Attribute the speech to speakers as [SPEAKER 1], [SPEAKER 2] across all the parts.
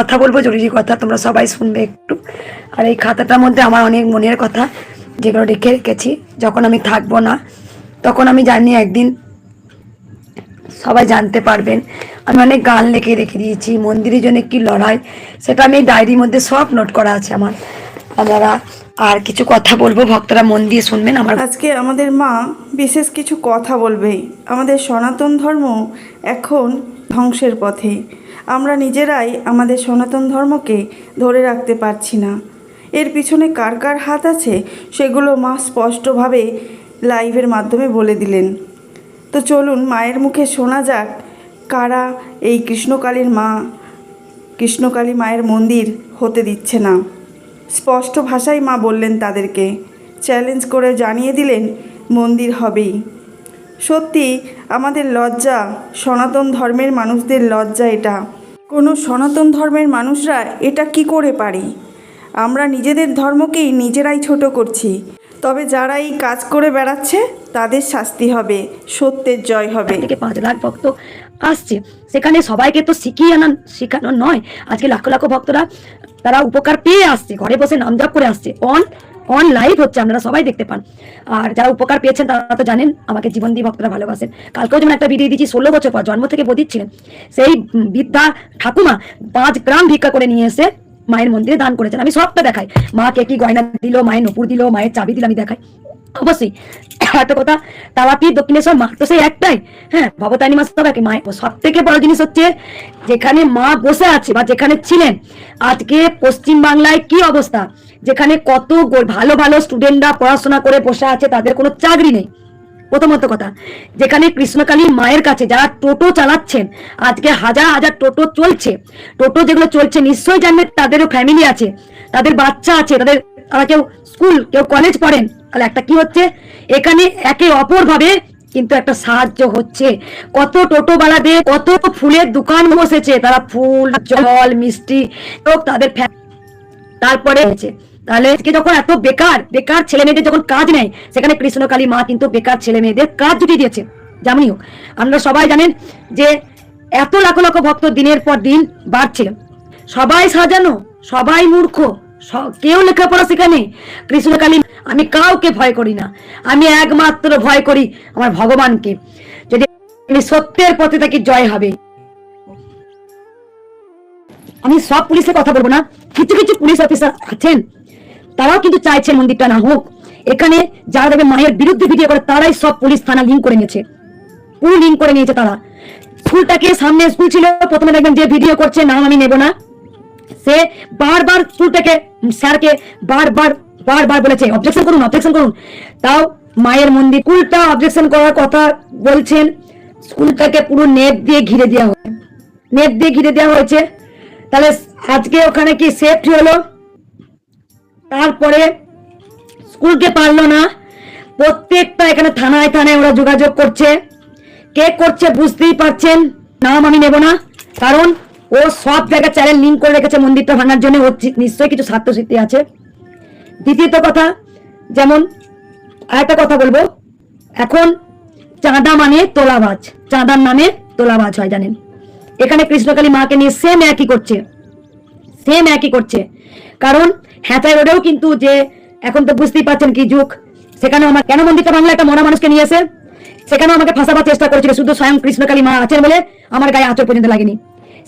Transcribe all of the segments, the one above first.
[SPEAKER 1] কথা বলব, জরুরি কথা তোমরা সবাই শুনবে একটু। আর এই খাতাটার মধ্যে আমার অনেক মনের কথা, যেগুলো রেখে রেখেছি। যখন আমি থাকব না, তখন আমি জানি একদিন সবাই জানতে পারবেন। আমি অনেক গান লিখে রেখে দিয়েছি মন্দিরের জন্য কি লড়াই, সেটা আমি ডায়েরির মধ্যে সব নোট করা আছে আমার। আপনারা আর কিছু কথা বলব, ভক্তরা মন দিয়ে শুনবেন আমার।
[SPEAKER 2] আজকে আমাদের মা বিশেষ কিছু কথা বলবেই। আমাদের সনাতন ধর্ম এখন ধ্বংসের পথে। আমরা নিজেরাই আমাদের সনাতন ধর্মকে ধরে রাখতে পারছি না। এর পিছনে কার কার হাত আছে সেগুলো মা স্পষ্টভাবে লাইভের মাধ্যমে বলে দিলেন। তো চলুন মায়ের মুখে শোনা যাক কারা এই কৃষ্ণকালীর মা, কৃষ্ণকালী মায়ের মন্দির হতে দিচ্ছে না। স্পষ্ট ভাষায় মা বললেন তাদেরকে চ্যালেঞ্জ করে জানিয়ে দিলেন মন্দির হবেই। সত্যি আমাদের লজ্জা সনাতন ধর্মের মানুষদের লজ্জা এটা। কোনো সনাতন ধর্মের মানুষরা এটা কি করে পারি? আমরা নিজেদের ধর্মকেই নিজেরাই ছোট করছি। তবে যারা এই কাজ করে বেড়াচ্ছে, তাদের শাস্তি হবে, সত্যের জয় হবে।
[SPEAKER 1] থেকে পাঁচ লাখ ভক্ত আসছে। সেখানে সবাইকে তো শিখিয়ে আনা শেখানো নয়। আজকে লাখো লাখো ভক্তরা তারা উপকার পেয়ে আসছে, ঘরে বসে নাম করে আসছে। অন অন লাইভ হচ্ছে, আপনারা সবাই দেখতে পান। আর যারা উপকার পেয়েছেন, তারা তো জানেন, আমাকে জীবন দিয়ে ভক্তরা ভালোবাসেন। কালকেও যেমন একটা ভিডিও দিয়েছি, ষোলো বছর পর জন্ম থেকে বদিত ছিলেন। সেই বৃদ্ধা ঠাকুমা পাঁচ গ্রাম ভিক্ষা করে নিয়ে এসে মায়ের মন্দিরে দান করেছেন। আমি সবটা দেখাই। মাকে কি গয়না দিল, মায়ের নপুর দিল, মায়ের চাবি দিল, আমি দেখাই। অবশ্যই। একটা কথা, তারাপীঠ, দক্ষিণেশ্বর, মা তো সেই একটাই। হ্যাঁ ভবতানী মা সবাইকে মায়ের সব থেকে বড় জিনিস হচ্ছে, যেখানে মা বসে আছে বা যেখানে ছিলেন, আজকে পশ্চিম বাংলায় কি অবস্থা? যেখানে কত ভালো ভালো স্টুডেন্টরা পড়াশোনা করে বসে আছে, তাদের কোনো চাকরি নেই। প্রথমত কথা, যেখানে কৃষ্ণকালী মায়ের কাছে যারা টোটো চালাচ্ছেন, আজকে হাজার হাজার টোটো চলছে। টোটো যেগুলো চলছে, নিশ্চয়ই জানবেন তাদেরও ফ্যামিলি আছে, তাদের বাচ্চা আছে, তাদের তারা কেউ স্কুল কেউ কলেজ পড়েন। তাহলে একটা কি হচ্ছে? এখানে একে অপর ভাবে কিন্তু একটা সাহায্য হচ্ছে। কত টোটোওয়ালাদের কত ফুলের দোকান বসেছে, তারা ফুল, জল, মিষ্টি তাদের তারপরে হয়েছে তাহলে আজকে যখন এত বেকার বেকার ছেলে মেয়েদের যখন কাজ নেয় সেখানে কৃষ্ণকালী মা কিন্তু বেকার ছেলে মেয়েদের কাজ জুটিয়ে দিয়েছে। যেমনই হোক, আমরা সবাই জানেন যে এত লাখো লাখ ভক্ত দিনের পর দিন বাড়ছিল সবাই সাজানো, সবাই মূর্খ কেউ লেখাপড়া শেখানে কৃষ্ণকালী, আমি কাউকে ভয় করি না। আমি একমাত্র ভয় করি আমার ভগবানকে। যদি আমি সত্যের পথে থাকি জয় হবে। আমি সব পুলিশের কথা বলব না। কিছু কিছু পুলিশ অফিসার আছেন। তারাও কিন্তু চাইছেন মন্দিরটা না হোক। এখানে যারা দেখবে মায়ের বিরুদ্ধে ভিডিও করে, তারাই সব পুলিশ থানা লিঙ্ক করে নিয়েছে। পুরো লিঙ্ক করে নিয়েছে তারা। স্কুলটাকে সামনে স্কুল ছিল, প্রথমে দেখবেন যে ভিডিও করছে, নাম আমি নেব না। সে বারবার স্কুলটাকে, স্যারকে বারবার বারবার বলেছে অবজেকশন করুন অবজেকশন করুন। তাও মায়ের মন্দির, স্কুলটা অবজেকশন করার কথা বলছেন। স্কুলটাকে পুরো নেট দিয়ে ঘিরে দেওয়া হয়েছে। নেট দিয়ে ঘিরে দেওয়া হয়েছে। তাহলে আজকে ওখানে কি সেফটি হলো? তারপরে স্কুলকে পারল না। প্রত্যেকটা এখানে থানায় থানায় ওরা যোগাযোগ করছে। কে করছে বুঝতেই পারছেন, নাম আমি নেব না। কারণ ও সব জায়গায় চ্যানেল লিঙ্ক করে রেখেছে মন্দিরটা ভাঙার জন্য। ওর নিশ্চয়ই কিছু স্বার্থসিদ্ধি আছে। দ্বিতীয়ত কথা, যেমন আরেকটা কথা বলব। এখন চাঁদা মানে তোলাবাজ। চাঁদার নামে তোলাবাজ হয়, জানেন। এখানে কৃষ্ণকালী মাকে নিয়ে সেম একই করছে। সেম একই করছে। কারণ হ্যাঁচাই রোডেও কিন্তু যে এখন তো বুঝতেই পারছেন কি যুগ। সেখানে আমার কেন মন্দিরটা বাংলা একটা মরা মানুষকে নিয়ে এসে? সেখানেও আমাকে ফাঁসাবার চেষ্টা করেছিল, শুধু স্বয়ং কৃষ্ণকালী মা আছেন বলে আমার গায়ে আচর পর্যন্ত লাগেনি।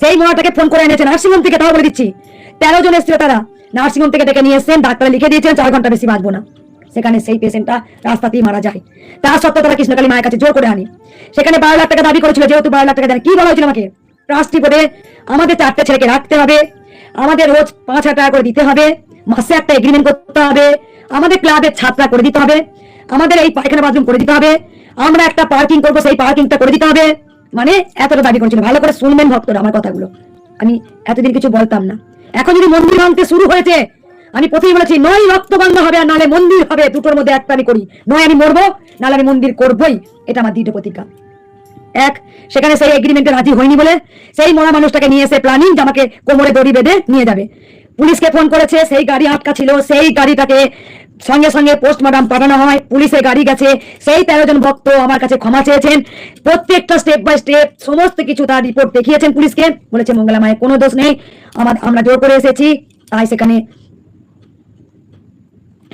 [SPEAKER 1] সেই মরাটাকে ফোন করে এনেছে নার্সিংহোম থেকে, তাও বলে দিচ্ছি। তেরো জন এসেছিল তারা নার্সিংহোম থেকে ডেকে নিয়ে এসেছেন, ডাক্তার লিখে দিয়েছেন, চার ঘণ্টা বেশি বাঁচবো না। সেখানে সেই পেশেন্টটা রাস্তাতেই মারা যায়। তার সত্ত্বেও তারা কৃষ্ণকালী মায়ের কাছে জোর করে আনি। সেখানে বারো লাখ টাকা দাবি করেছিল, যেহেতু বারো লাখ টাকা দেন, কি বলা হয়েছিল আমাকে? ট্রাস্টি বোর্ডে আমাদের চারটে ছেলেকে রাখতে হবে। আমাদের রোজ পাঁচ হাজার টাকা করে দিতে হবে। মাসে একটা এগ্রিমেন্ট করতে হবে। আমাদের ক্লাবের ছাত্রা করে দিতে হবে। আমাদের এই পায়খানা বাথরুম করে দিতে হবে। আমরা একটা পার্কিং করব, সেই পার্কিংটা করে দিতে হবে। মানে এতটা দাবি করেছিল ভালো করে শুনবেন ভক্তরা আমার কথাগুলো। আমি এতদিন কিছু বলতাম না। এখন যদি মন্দির ভাঙতে শুরু হয়েছে, আমি প্রথমেই বলেছি, নয় রক্ত বন্ধ হবে আর নালে মন্দির হবে। দুটোর মধ্যে একটা আমি করি। নয় আমি মরবো নালে আমি মন্দির করবই। এটা আমার দৃঢ় প্রতিজ্ঞা। এক, সেখানে সেই এগ্রিমেন্টে রাজি হয়নি বলে সেই মরা মানুষটাকে নিয়ে এসে প্ল্যানিং আমাকে কোমরে দড়ি বেঁধে নিয়ে যাবে। পুলিশকে ফোন করেছে, সেই গাড়ি আটকা ছিল, সেই গাড়িটাকে সঙ্গে সঙ্গে পোস্টমর্টম পাঠানো হয়, পুলিশে গাড়ি গেছে, সেই তেরো জন ভক্ত আমার কাছে ক্ষমা চেয়েছেন। প্রত্যেকটা স্টেপ বাই স্টেপ সমস্ত কিছু তার রিপোর্ট দেখিয়েছেন পুলিশকে, বলেছে মঙ্গলা মায়ের কোনো দোষ নেই, আমার, আমরা জোর করে এসেছি, তাই সেখানে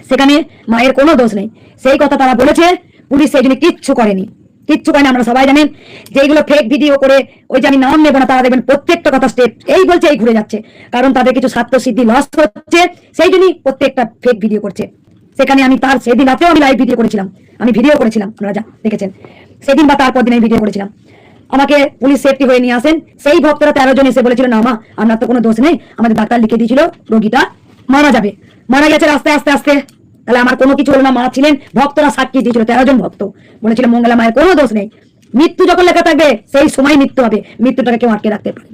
[SPEAKER 1] সেখানে মায়ের কোনো দোষ নেই। সেই কথা তারা বলেছে, পুলিশ সেই জন্য কিচ্ছু করেনি। কিচ্ছু করেনি আমরা সবাই জানেন। যেগুলো ফেক ভিডিও করে, ওই যে আমি নাম নেব না, তারা দেখবেন প্রত্যেকটা কথা স্টেপ এই বলছে, এই ঘুরে যাচ্ছে। কারণ তাদের কিছু স্বার্থ সিদ্ধি লস হচ্ছে, সেই জন্যই প্রত্যেকটা ফেক ভিডিও করছে। সেখানে আমি তার সেদিন রাতেও আমি লাইভ ভিডিও করেছিলাম। আমি ভিডিও করেছিলাম, আপনারা যা দেখেছেন। সেদিন বা তারপর দিন আমি ভিডিও করেছিলাম। আমাকে পুলিশ সেফটি হয়ে নিয়ে আসেন। সেই ভক্তরা তেরো জন এসে বলেছিল, না মা, আপনার তো কোনো দোষ নেই। আমাদের ডাক্তার লিখে দিয়েছিল, রোগীটা মারা যাবে। মারা গেছে আস্তে আস্তে আস্তে। তাহলে আমার কোনো কিছু হলো না, মা ছিলেন ভক্তরা সাক্ষী দিয়েছিল, তেরো জন ভক্ত। বলেছিল মঙ্গলা মায়ের কোনো দোষ নেই। মৃত্যু যখন লেখা থাকবে, সেই সময় মৃত্যু হবে। মৃত্যুটাকে কেউ আটকে রাখতে পারে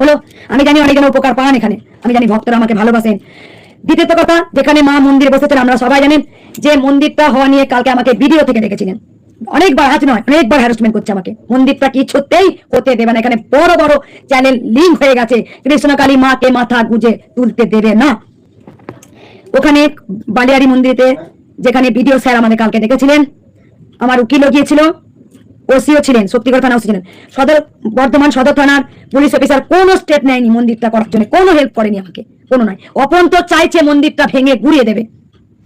[SPEAKER 1] হলো, আমি জানি অনেকজন উপকার পান এখানে। আমি জানি ভক্তরা আমাকে ভালোবাসেন। দ্বিতীয়ত কথা, যেখানে মা মন্দির বসেছেন আমরা সবাই জানেন যে মন্দিরটা হওয়া নিয়ে কালকে আমাকে ভিডিও থেকে দেখেছিলেন অনেকবার, আজ নয়, অনেকবার হ্যারাসমেন্ট করছে আমাকে। মন্দিরটা কিছুতেই হতে দেবে না। এখানে বড় বড় চ্যানেল লিঙ্ক হয়ে গেছে। কৃষ্ণকালী মাকে মাথা গুজে তুলতে দেবে না। ওখানে বালিয়ারি মন্দিরেতে যেখানে ভিডিও স্যার আমাদের কালকে দেখেছিলেন আমার উকিলও গিয়েছিল, ওসিও ছিলেন শক্তিগড় থানা ওসি ছিলেন। সদর, বর্ধমান সদর থানার পুলিশ অফিসার কোনো স্টেপ নেয়নি মন্দিরটা করার জন্য, কোনো হেল্প করেনি আমাকে, কোনো নয় অপন্তর চাইছে মন্দিরটা ভেঙে ঘুরিয়ে দেবে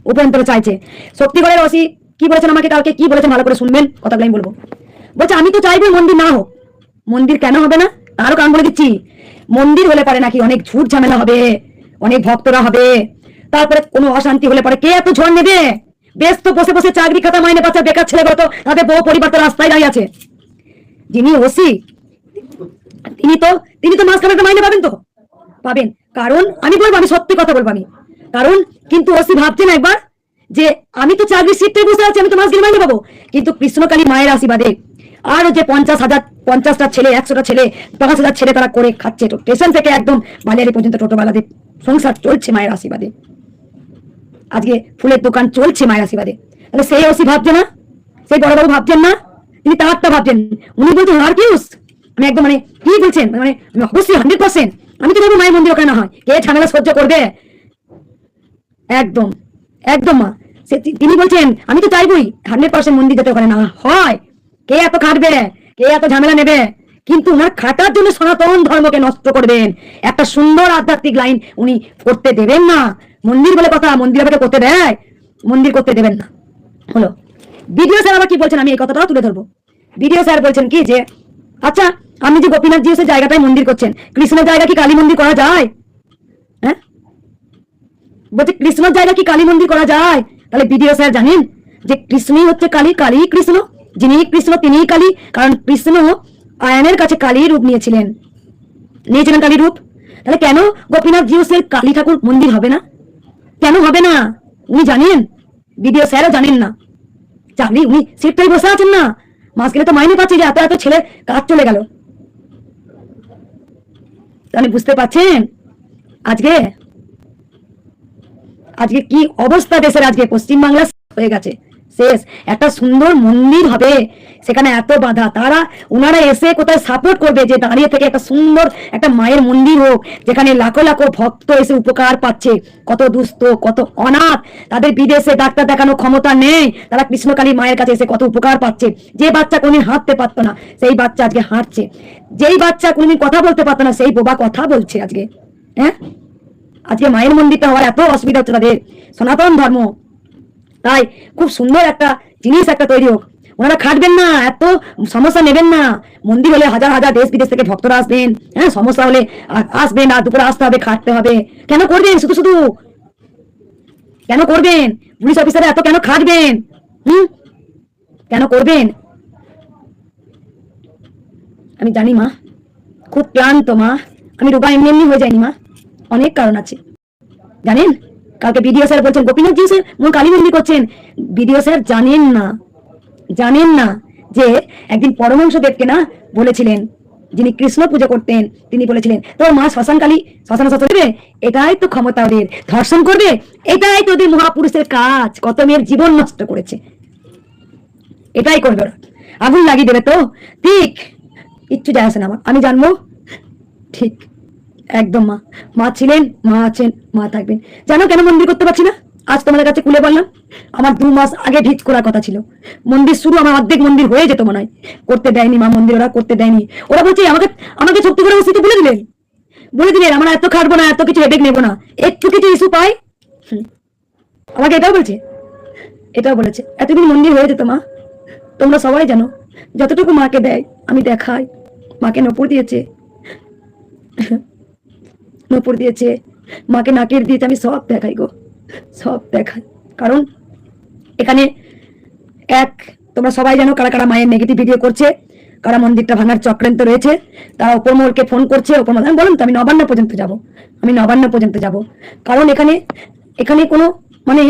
[SPEAKER 1] উপেন্দ্র চাইছে। শক্তিগড়ের ওসি, কি বলেছেন আমাকে কালকে, কি বলেছেন ভালো করে শুনবেন, কথাগুলো আমি বলব। বলছে, আমি তো চাইব মন্দির না হোক, মন্দির কেন হবে না? তারও কারণ বলে দিচ্ছি, মন্দির হলে পারে নাকি অনেক ঝুট ঝামেলা হবে, অনেক ভক্তরা হবে তারপরে কোনো অশান্তি হলে পরে কে এত ঝড় নেবে? বেশ তো বসে বসে চাকরি খাতা মাইনে পাচ্ছে, বেকার ছেলেগুলো তো, তাদের বউ পরিবার তো রাস্তায় দাঁড়িয়ে আছে। যিনি ওসি, তিনি তো তিনি তো মাঝখানে মাইনে পাবেন তো? পাবেন। কারণ আমি বলব, আমি সত্যি কথা বলব আমি। কারণ কিন্তু ওসি ভাবছেন একবার যে আমি তো চাকরির সিটটাই বসে আছি, আমি তো গেলে মাইনে পাবো। কিন্তু কৃষ্ণকালী মায়ের আশীর্বাদে আর যে পঞ্চাশ হাজার, পঞ্চাশটা ছেলে, একশোটা ছেলে, পাঁচ হাজার ছেলে তারা করে খাচ্ছে স্টেশন থেকে একদম বালিয়ারি পর্যন্ত টোটোবেলাতে সংসার চলছে মায়ের আশীর্বাদে। আজকে ফুলের দোকান চলছে মায়ের আশীর্বাদে। তাহলে সেই ওসি ভাবছে না? সেই বড়বাবু ভাবছেন না? তিনি তারটা ভাবছেন। উনি বলছেন, আর কি আমি একদম মানে কি বলছেন? মানে অবশ্যই হান্ড্রেড পার্সেন্ট আমি তো বলব মায়ের মন্দির ওখানে হয়। কে ঝামেলা সহ্য করবে? একদম একদম মা। সে তিনি বলছেন, আমি তো চাইবই হান্ড্রেড পার্সেন্ট মন্দির যাতে ওখানে না হয়। কে এত খাটবে? কে এত ঝামেলা নেবে? কিন্তু ওনার খাটার জন্য সনাতন ধর্মকে নষ্ট করবেন। একটা সুন্দর আধ্যাত্মিক লাইন উনি করতে দেবেন না। মন্দির বলে কথা, মন্দির আপনাকে করতে দেয়, মন্দির করতে দেবেন না। হলো। বিডিও স্যার আবার কি বলছেন? আমি এই কথাটাও তুলে ধরবো। বিডিও স্যার বলছেন কি যে আচ্ছা আপনি যে গোপীনাথ জি সে জায়গাটায় মন্দির করছেন, কৃষ্ণের জায়গা কি কালী মন্দির করা যায়? হ্যাঁ? বলছে, কৃষ্ণর জায়গা কি কালী মন্দির করা যায়? তাহলে বিডিও স্যার জানেন যে কৃষ্ণই হচ্ছে কালী কালী কৃষ্ণ। যিনি কৃষ্ণ, তিনিই কালী, কারণ কৃষ্ণ আয়নের কাছে কালী রূপ নিয়েছিলেন। নিয়েছিলেন কালী রূপ। তাহলে কেন গোপীনাথ জিউসের কালী ঠাকুর মন্দির হবে না? কেন হবে না? উনি জানেন? বিডিও স্যারও জানেন না। চাকরি উনি সিটটাই বসে আছেন না। মাস গেলে তো মাইনে পাচ্ছে যে এত এত ছেলে কাজ চলে গেল। তাহলে বুঝতে পারছেন? আজকে? আজকে কি অবস্থা দেশের আজকে? পশ্চিমবাংলা হয়ে গেছে। শেষ। একটা সুন্দর মন্দির হবে। সেখানে এত বাধা। তারা, ওনারা এসে কোথায় সাপোর্ট করবে? যে দাঁড়িয়ে থেকে একটা সুন্দর একটা মায়ের মন্দির হোক, যেখানে লাখো লাখো ভক্ত এসে উপকার পাচ্ছে। কত দুস্থ, কত অনাথ। তাদের বিদেশে ডাক্তার দেখানোর ক্ষমতা নেই। তারা কৃষ্ণকালী মায়ের কাছে এসে কত উপকার পাচ্ছে। যে বাচ্চা কোনদিন হাঁটতে পারতো না, সেই বাচ্চা আজকে হাঁটছে। যেই বাচ্চা কোনদিন কথা বলতে পারতো না, সেই বোবা কথা বলছে আজকে। হ্যাঁ? আজকে মায়ের মন্দিরটা হওয়ার এত অসুবিধা হচ্ছে তাদের। সনাতন ধর্ম। তাই খুব সুন্দর একটা জিনিস একটা তৈরি হোক। ওনারা খাটবেন না, এত সমস্যা নেবেন না। মন্দির হলে হাজার হাজার দেশ বিদেশ থেকে ভক্তরা আসবেন। হ্যাঁ সমস্যা হলে আসবেন আর দুপুরে আসতে হবে, খাটতে হবে। কেন করবেন? শুধু শুধু। কেন করবেন? পুলিশ অফিসারে এত কেন খাটবেন? হুম? কেন করবেন? আমি জানি মা, খুব ক্লান্ত মা। আমি রোগা এমনি এমনি হয়ে যাইনি মা। অনেক কারণ আছে। জানেন? কালকে বিডিও স্যার বলছেন, গোপীনাথ জি স্যার মূল কালী মন্দির করছেন। বিডিও স্যার জানেন না জানেন না যে একদিন পরমহংস দেবকে না বলেছিলেন, যিনি কৃষ্ণ পুজো করতেন, তিনি বলেছিলেন, তোর মা শ্মশান কালী, শ্মশান শ্মশান দেবে? এটাই তো ক্ষমতা ওদের। ধর্ষণ করবে? এটাই তো ওদের মহাপুরুষের কাজ। কত মেয়ের জীবন নষ্ট করেছে। এটাই করবে ওরা। আগুন লাগিয়ে দেবে তো? ঠিক। কিচ্ছু যায় আসে না আমার। আমি জানব? ঠিক। একদম মা। মা ছিলেন, মা আছেন, মা থাকবেন। জানো কেন মন্দির করতে পারছি না? আজ তোমাদের কাছে খুলে বললাম, আমার দু মাস আগে ভিজ করার কথা ছিল। মন্দির শুরু আমার অর্ধেক মন্দির হয়ে যেত মনে হয়। করতে দেয়নি মা মন্দির, ওরা করতে দেয়নি। ওরা বলছে, আমাকে আমাকে শক্তি করে ওসিতে বলে দিলেন। বলে দিলেন, আমরা এত খাটবো না, এত কিছু হেডেক নেব না। একটু কিছু ইস্যু পাই। আমাকে এটাও বলছে। এটাও বলেছে। এতদিন মন্দির হয়ে যেত মা। তোমরা সবাই জানো, যতটুকু মাকে দেয়, আমি দেখাই। মাকে নপুর দিয়েছে। নপুর দিয়েছে। মাকে নাকের দিয়েছে আমি সব দেখাই গো, সব দেখাই। কারণ এখানে এক, তোমরা সবাই জানো কারা কারা মায়ের নেগেটিভ ভিডিও করছে, কারা মন্দিরটা ভাঙার চক্রান্ত রয়েছে। তারা ওপর মহলকে ফোন করছে, ওপর মহল আমি বললাম তো, আমি নবান্ন পর্যন্ত যাব, আমি নবান্ন পর্যন্ত যাব। কারণ এখানে এখানে কোনো মানে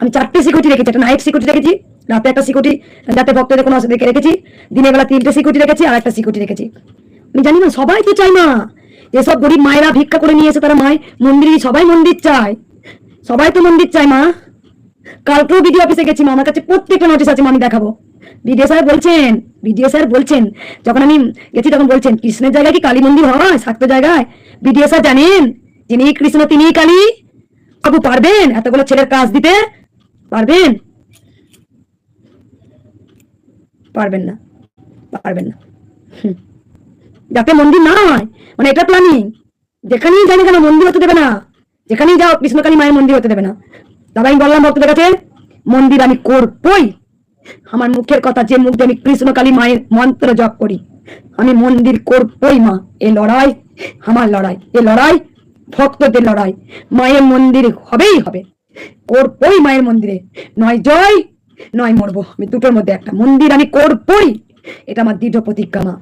[SPEAKER 1] আমি চারটে সিকিউরিটি রেখেছি, একটা নাইট সিকিউরিটি রেখেছি, রাতে একটা সিকিউরিটি যাতে ভক্তদের কোনো অসুবিধা রেখেছি, দিনের বেলা তিনটে সিকিউরিটি রেখেছি আর একটা সিকিউরিটি রেখেছি। আমি জানি না, সবাই তো চাই না যেসব গরিব মায়েরা ভিক্ষা করে নিয়ে এসে তারা মায় মন্দিরে সবাই মন্দির চায়। সবাই তো মন্দির চায় মা। কালকেও বিডিও অফিসে গেছি মা, আমার কাছে প্রত্যেকটা নোটিশ আছে আমি দেখাবো। বিডিও স্যার বলছেন বিডিও স্যার বলছেন যখন আমি গেছি তখন বলছেন কৃষ্ণের জায়গায় কি কালী মন্দির হয়? শাক্ত জায়গায়? বিডিও স্যার জানেন যিনি কৃষ্ণ তিনি কালী। বাবু পারবেন? এতগুলো ছেলের কাজ দিতে? পারবেন? পারবেন না। পারবেন না। হুম। যাতে মন্দির না হয়। মানে এটা প্ল্যানিং যেখানেই জানি কেন মন্দির হতে দেবে না। যেখানেই যাও, কৃষ্ণকালী মায়ের মন্দির হতে দেবে না। দাদা আমি বললাম ভক্তদের কাছে, মন্দির আমি করবই। আমার মুখের কথা যে মুখ আমি কৃষ্ণকালী মায়ের মন্ত্র জপ করি, আমি মন্দির করবই মা। এ লড়াই, আমার লড়াই। এ লড়াই, ভক্তদের লড়াই। মায়ের মন্দির হবেই হবে। করবই মায়ের মন্দিরে। নয় জয়, নয় মরবো। আমি দুটোর মধ্যে একটা। মন্দির আমি করবই। এটা আমার দৃঢ় প্রতিজ্ঞা মা।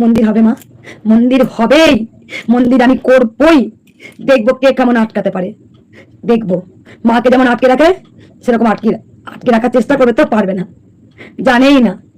[SPEAKER 1] মন্দির হবে মা? মন্দির হবেই। মন্দির আমি করবই। দেখব কে কেমন আটকাতে পারে। দেখব। মাকে যেমন আটকে রাখে, সেরকম আটকে আটকে রাখার চেষ্টা করে তো পারবে না। জানেই না।